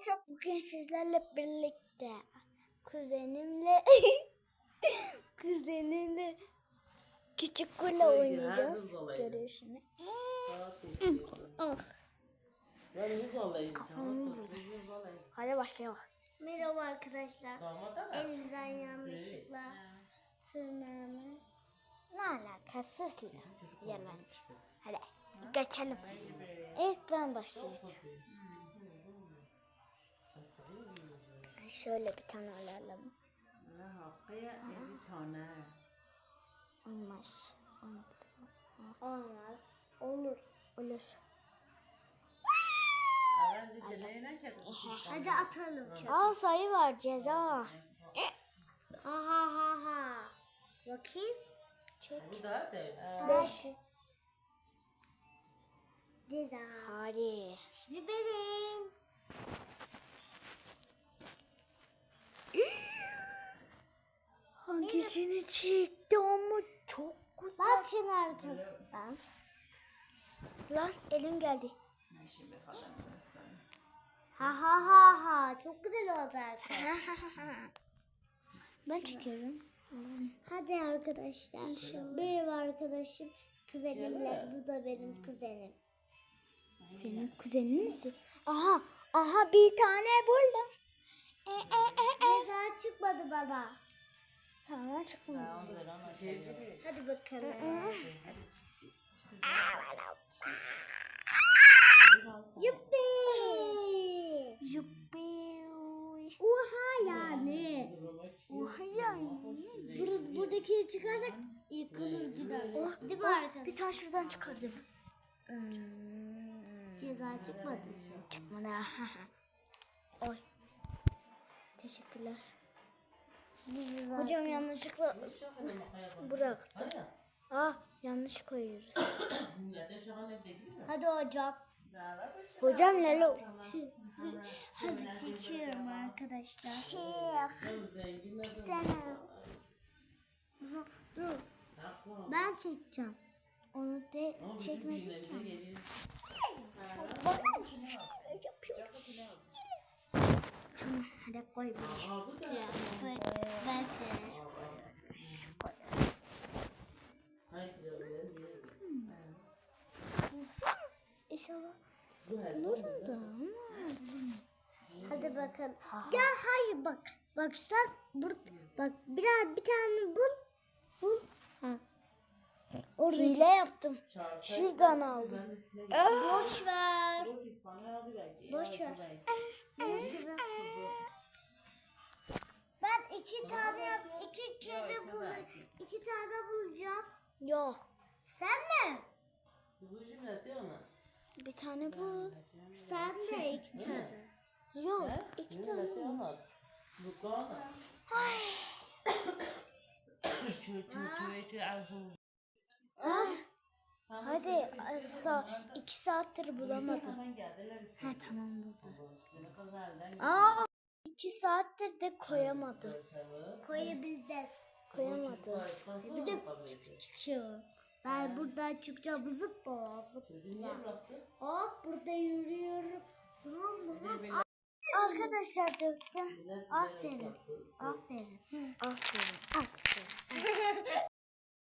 Arkadaşlar bugün sizlerle birlikte kuzenimle kuzenimle küçük kule oynayacağız. Görüşünü. Vurdu. Hadi başlayalım. Merhaba arkadaşlar. Elimden yanlışlıkla tırnağımı. Ne alakasız yalancı. Hadi geçelim. İlk ben başlayacağım. Şöyle bir tane alalım. Ne hakkıya bir tane. Olmaz. Olmaz. Olur. Olur. Hadi atalım. Aa sayı var ceza. Ha ha ha ha. Bakayım. Çek. Bu da değil. Beş. Ceza. Hadi. Hangisini çekti ama çok güzel. Bakın arkadaşlar. Lan elim geldi. Ha ha ha ha. Çok güzel oldu arkadaşlar. ben çekiyorum. Hadi arkadaşlar. Benim arkadaşım kuzenimle bu da benim kuzenim. Senin kuzenin misin? Aha, aha bir tane buldum. E, e, e, e. Ceza çıkmadı baba. Sana çıkmadı. Hadi bakalım. Yuppi. Yuppi. Oha yani. Oha yani. Bur buradaki çıkarsak yıkılır gider. Oh, Değil mi arkadaşlar? Bir tane şuradan çıkardım. Ceza çıkmadı. Çıkmadı. Oy. Teşekkürler. Hocam yanlışlıkla bıraktım. Ah yanlış koyuyoruz. Hadi hocam. Hocam Lelo. Hadi çekiyorum arkadaşlar. Çek. Sana. Dur. Ben çekeceğim. Onu de çekmedim ki. Hadi koy bir şey. Koy. Ben de. İnşallah bulurum da. Hadi bakalım. Ya hayır bak. Bak sen bur bak biraz bir tane bul. Bul. Ha. Orada hile yaptım. Şuradan aldım. Boş ver. Boş ver. Ben iki tane yap, iki kere bul, iki tane bulacağım. Yok. Sen mi? Bir tane bul. Sen de iki tane. Yok, iki tane. Ah, hadi sa iki saattir bulamadım. Ha tamam buldu. Aa, iki saattir de koyamadım. Koyabildim. Koyamadım. Bir de çıkıyor. Ben buradan çıkacağım zıpla zıpla. Hop burada yürüyorum. Vurum vurum. Arkadaşlar döktüm. Aferin. Aferin. Aferin. Aferin.